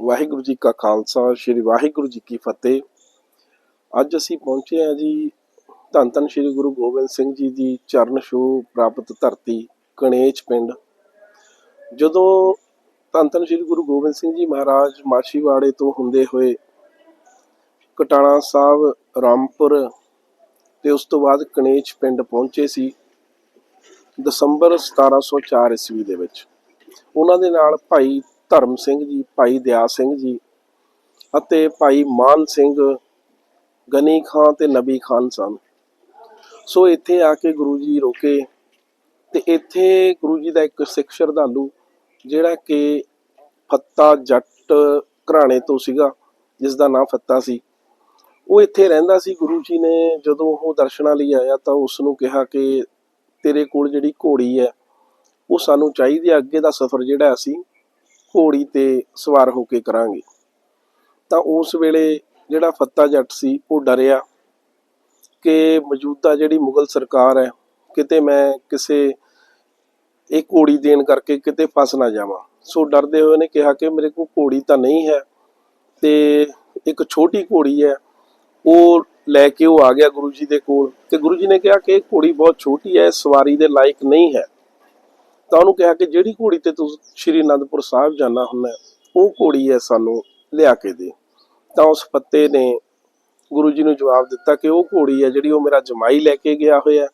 ਵਾਹਿਗੁਰੂ ਜੀ ਕਾ ਖਾਲਸਾ, ਸ੍ਰੀ ਵਾਹਿਗੁਰੂ ਜੀ ਕੀ ਫਤਿਹ। ਅੱਜ ਅਸੀਂ ਪਹੁੰਚੇ ਹਾਂ ਜੀ ਧੰਨ ਧੰਨ ਸ੍ਰੀ ਗੁਰੂ ਗੋਬਿੰਦ ਸਿੰਘ ਜੀ ਦੀ ਚਰਨ ਛੂਹ ਪ੍ਰਾਪਤ ਧਰਤੀ ਕਣੇਚ ਪਿੰਡ। ਜਦੋਂ ਧੰਨ ਧੰਨ ਸ੍ਰੀ ਗੁਰੂ ਗੋਬਿੰਦ ਸਿੰਘ ਜੀ ਮਹਾਰਾਜ ਮਾਛੀਵਾੜੇ ਤੋਂ ਹੁੰਦੇ ਹੋਏ ਕਟਾਣਾ ਸਾਹਿਬ, ਰਾਮਪੁਰ ਤੇ ਉਸ ਤੋਂ ਬਾਅਦ ਕਣੇਚ ਪਿੰਡ ਪਹੁੰਚੇ ਸੀ ਦਸੰਬਰ 1704 ਈਸਵੀ ਦੇ ਵਿੱਚ। ਉਹਨਾਂ ਦੇ ਨਾਲ ਭਾਈ ਧਰਮ ਸਿੰਘ ਜੀ, ਭਾਈ ਦਿਆ ਸਿੰਘ ਜੀ ਅਤੇ ਭਾਈ ਮਾਨ ਸਿੰਘ ਗਨੀ ਖਾਨ ਤੇ ਨਬੀ ਖਾਨ ਸਨ। ਸੋ ਇੱਥੇ ਆ ਕੇ ਗੁਰੂ ਜੀ ਰੋਕੇ ਤੇ ਇੱਥੇ ਗੁਰੂ ਜੀ ਦਾ ਇੱਕ ਸਿੱਖ ਸ਼ਰਧਾਲੂ ਜਿਹੜਾ ਕਿ ਫੱਤਾ ਜੱਟ ਘਰਾਣੇ ਤੋਂ ਸੀਗਾ ਜਿਸ ਦਾ ਨਾਮ ਫੱਤਾ ਸੀ, ਉਹ ਇੱਥੇ ਰਹਿੰਦਾ ਸੀ। ਗੁਰੂ ਜੀ ਨੇ ਜਦੋਂ ਉਹ ਦਰਸ਼ਨਾਂ ਲਈ ਆਇਆ ਤਾਂ ਉਸ ਨੂੰ ਕਿਹਾ ਕਿ ਤੇਰੇ ਕੋਲ ਜਿਹੜੀ ਘੋੜੀ ਹੈ, ਉਹ ਸਾਨੂੰ ਚਾਹੀਦੀ ਹੈ, ਅੱਗੇ ਦਾ ਸਫ਼ਰ ਜਿਹੜਾ ਅਸੀਂ ਘੋੜੀ ਤੇ ਸਵਾਰ ਹੋ ਕੇ ਕਰਾਂਗੇ। ਤਾਂ ਉਸ ਵੇਲੇ ਜਿਹੜਾ ਫੱਤਾ ਜੱਟ ਸੀ, ਉਹ ਡਰਿਆ ਕਿ ਮੌਜੂਦਾ ਜਿਹੜੀ ਮੁਗਲ ਸਰਕਾਰ ਹੈ, ਕਿਤੇ ਮੈਂ ਕਿਸੇ ਇਹ ਘੋੜੀ ਦੇਣ ਕਰਕੇ ਕਿਤੇ ਫਸ ਨਾ ਜਾਵਾਂ। ਸੋ ਡਰਦੇ ਹੋਏ ਨੇ ਕਿਹਾ ਕਿ ਮੇਰੇ ਕੋਲ ਘੋੜੀ ਤਾਂ ਨਹੀਂ ਹੈ ਤੇ ਇੱਕ ਛੋਟੀ ਘੋੜੀ ਹੈ, ਉਹ ਲੈ ਕੇ ਉਹ ਆ ਗਿਆ ਗੁਰੂ ਜੀ ਦੇ ਕੋਲ। ਤੇ ਗੁਰੂ ਜੀ ਨੇ ਕਿਹਾ ਕਿ ਇਹ ਘੋੜੀ ਬਹੁਤ ਛੋਟੀ ਹੈ ਸਵਾਰੀ ਦੇ ਲਾਇਕ ਨਹੀਂ ਹੈ। ਤਾਂ ਉਹਨੂੰ ਕਿਹਾ ਕਿ ਜਿਹੜੀ ਘੋੜੀ ਤੇ ਤੂੰ ਸ਼੍ਰੀ ਅਨੰਦਪੁਰ ਸਾਹਿਬ ਜਾਣਾ ਹੁੰਦਾ ਉਹ ਘੋੜੀ ਹੈ ਸਾਨੂੰ ਲਿਆ ਕੇ ਦੇ। ਤਾਂ ਉਸ ਪੱਤੇ ਨੇ ਗੁਰੂ ਜੀ ਨੂੰ ਜਵਾਬ ਦਿੱਤਾ ਕਿ ਉਹ ਘੋੜੀ ਹੈ ਜਿਹੜੀ ਉਹ ਮੇਰਾ ਜਮਾਈ ਲੈ ਕੇ ਗਿਆ ਹੋਇਆ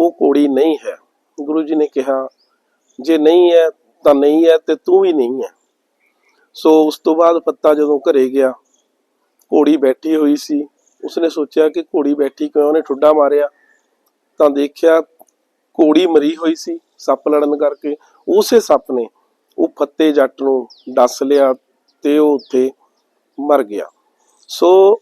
ਉਹ ਘੋੜੀ ਨਹੀਂ ਹੈ। ਗੁਰੂ ਜੀ ਨੇ ਕਿਹਾ, ਜੇ ਨਹੀਂ ਹੈ ਤਾਂ ਨਹੀਂ ਹੈ ਤੇ ਤੂੰ ਵੀ ਨਹੀਂ ਹੈ। ਸੋ ਉਸ ਤੋਂ ਬਾਅਦ ਪੱਤਾ ਜਦੋਂ ਘਰੇ ਗਿਆ, ਘੋੜੀ ਬੈਠੀ ਹੋਈ ਸੀ। ਉਸਨੇ ਸੋਚਿਆ ਕਿ ਘੋੜੀ ਬੈਠੀ ਕਿਉਂ ਉਹਨੇ ਠੁੱਡਾ ਮਾਰਿਆ। ਤਾਂ ਦੇਖਿਆ ਘੋੜੀ ਮਰੀ ਹੋਈ ਸੀ। ਸੱਪ ਲੜਨ ਕਰਕੇ। ਉਸੇ ਸੱਪ ਨੇ ਉਹ ਫੱਤੇ ਜੱਟ ਨੂੰ ਡਸ ਲਿਆ ਤੇ ਉਹ ਉੱਥੇ ਮਰ ਗਿਆ। ਸੋ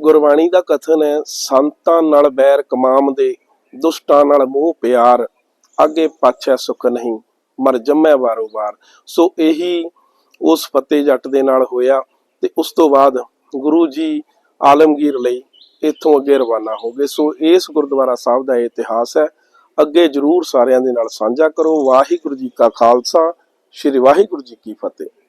ਗੁਰਬਾਣੀ ਦਾ ਕਥਨ ਹੈ, ਸੰਤਾਂ ਨਾਲ ਬੈਰ ਕਮਾਮ ਦੇ, ਦੁਸ਼ਟਾਂ ਨਾਲ ਮੋਹ ਪਿਆਰ, ਅੱਗੇ ਪਾਛੈ ਸੁਖ ਨਹੀਂ, ਮਰ ਜੰਮੈ ਵਾਰੋ ਵਾਰ। ਸੋ ਇਹੀ ਉਸ ਫੱਤੇ ਜੱਟ ਦੇ ਨਾਲ ਹੋਇਆ ਤੇ ਉਸ ਤੋਂ ਬਾਅਦ ਗੁਰੂ ਜੀ ਆਲਮਗੀਰ ਲਈ ਇੱਥੋਂ ਅੱਗੇ ਰਵਾਨਾ ਹੋ ਗਏ। ਸੋ ਇਸ ਗੁਰਦੁਆਰਾ ਸਾਹਿਬ ਦਾ ਇਹ ਇਤਿਹਾਸ ਹੈ। ਅੱਗੇ ਜਰੂਰ ਸਾਰਿਆਂ ਦੇ ਨਾਲ ਸਾਂਝਾ ਕਰੋ। ਵਾਹਿਗੁਰੂ ਜੀ ਕਾ ਖਾਲਸਾ, ਸ੍ਰੀ ਵਾਹਿਗੁਰੂ ਜੀ ਕੀ ਫਤਿਹ।